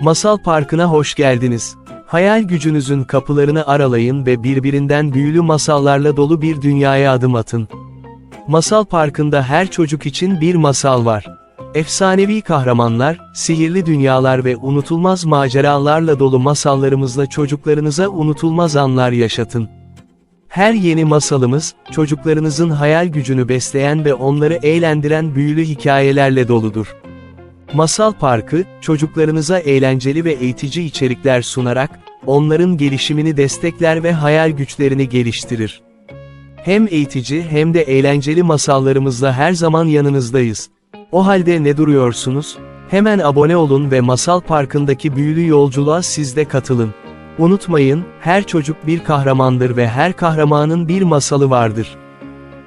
Masal Parkı'na hoş geldiniz. Hayal gücünüzün kapılarını aralayın ve birbirinden büyülü masallarla dolu bir dünyaya adım atın. Masal Parkı'nda her çocuk için bir masal var. Efsanevi kahramanlar, sihirli dünyalar ve unutulmaz maceralarla dolu masallarımızla çocuklarınıza unutulmaz anlar yaşatın. Her yeni masalımız, çocuklarınızın hayal gücünü besleyen ve onları eğlendiren büyülü hikayelerle doludur. Masal Parkı, çocuklarınıza eğlenceli ve eğitici içerikler sunarak, onların gelişimini destekler ve hayal güçlerini geliştirir. Hem eğitici hem de eğlenceli masallarımızla her zaman yanınızdayız. O halde ne duruyorsunuz? Hemen abone olun ve Masal Parkı'ndaki büyülü yolculuğa siz de katılın. Unutmayın, her çocuk bir kahramandır ve her kahramanın bir masalı vardır.